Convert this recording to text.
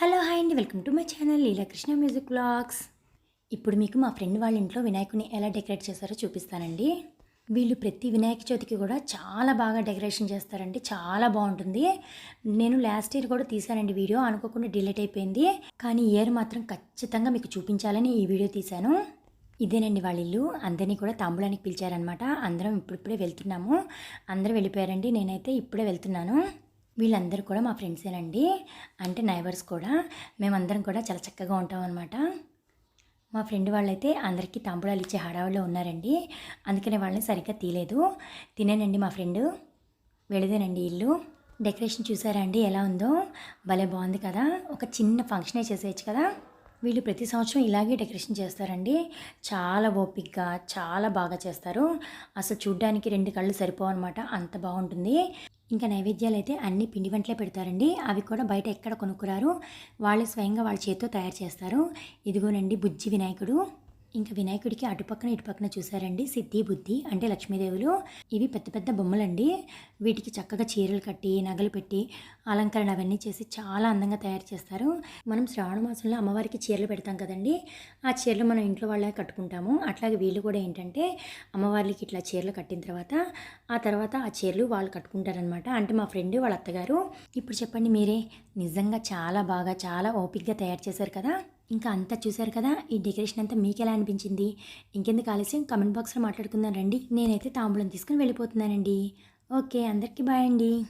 Hello hi అండి. Welcome to my channel Leelakrishna music blogs. ఇప్పుడు మీకు మా ఫ్రెండ్ వాళ్ళ ఇంట్లో వినాయకుని ఎలా డెకరేట్ చేస్తారో చూపిస్తానండి. వీళ్ళు ప్రతి వినాయక చవితికి కూడా చాలా బాగా డెకరేషన్ చేస్తారండి. చాలా బాగుంటుంది. నేను లాస్ట్ ఇయర్ కూడా తీశానండి వీడియో. అనుకోకుండా డిలీట్ అయిపోయింది. కానీ ఇయర్ మాత్రం ఖచ్చితంగా మీకు చూపించాలని ఈ వీడియో తీశాను. ఇదేనండి వాళ్ళ ఇల్లు. అందరినీ కూడా తాంబూలానికి పిలిచారనమాట అందరం ఇప్పుడిప్పుడే వెళ్తున్నాము. అందరూ వెళ్ళిపోయారండి. నేనైతే ఇప్పుడే వెళ్తున్నాను. వీళ్ళందరూ కూడా మా ఫ్రెండ్సేనండి. అంటే నైబర్స్ కూడా. మేమందరం కూడా చాలా చక్కగా ఉంటాం అనమాట మా ఫ్రెండ్ వాళ్ళైతే అందరికీ తాంబూలాలు ఇచ్చే హడావుల్లో ఉన్నారండి. అందుకనే వాళ్ళని సరిగ్గా తీయలేదు. తినేనండి మా ఫ్రెండ్. వెళ్ళదేనండి ఇల్లు. డెకరేషన్ చూసారా అండి? ఎలా ఉందో? భలే బాగుంది కదా. ఒక చిన్న ఫంక్షనే చేసేయచ్చు కదా. వీళ్ళు ప్రతి సంవత్సరం ఇలాగే డెకరేషన్ చేస్తారండి. చాలా ఓపిక్గా చాలా బాగా చేస్తారు. అసలు చూడ్డానికి రెండు కళ్ళు సరిపోవన్నమాట. అంత బాగుంటుంది. ఇంకా నైవేద్యాలు అయితే అన్ని పిండి వంటలే పెడతారండి. అవి కూడా బయట ఎక్కడ కొనుక్కురారు. వాళ్ళే స్వయంగా వాళ్ళ చేతితో తయారు చేస్తారు. ఇదిగోనండి బుజ్జి వినాయకుడు. ఇంకా వినాయకుడికి అటుపక్కన ఇటుపక్కన చూసారండి సిద్ధి బుద్ధి అంటే లక్ష్మీదేవులు. ఇవి పెద్ద పెద్ద బొమ్మలండి. వీటికి చక్కగా చీరలు కట్టి నగలు పెట్టి అలంకరణ అవన్నీ చేసి చాలా అందంగా తయారు చేస్తారు. మనం శ్రావణ మాసంలో అమ్మవారికి చీరలు పెడతాం కదండి. ఆ చీరలు మనం ఇంట్లో వాళ్ళే కట్టుకుంటాము. అట్లాగే వీళ్ళు కూడా ఏంటంటే అమ్మవారికి ఇట్లా చీరలు కట్టిన తర్వాత ఆ తర్వాత ఆ చీరలు వాళ్ళు కట్టుకుంటారనమాట అంటే మా ఫ్రెండ్ వాళ్ళ అత్తగారు. ఇప్పుడు చెప్పండి మీరే నిజంగా చాలా బాగా చాలా ఓపిక్గా తయారు చేశారు కదా? ఇంకా అంతా చూశారు కదా ఈ డెకరేషన్ అంతా మీకు ఎలా అనిపించింది? ఇంకెందుకు ఆలస్యం? కమెంట్ బాక్స్లో మాట్లాడుకుందాం రండి. నేనైతే తాంబూలం తీసుకుని వెళ్ళిపోతున్నానండి. ఓకే అందరికీ బాయ్ అండి.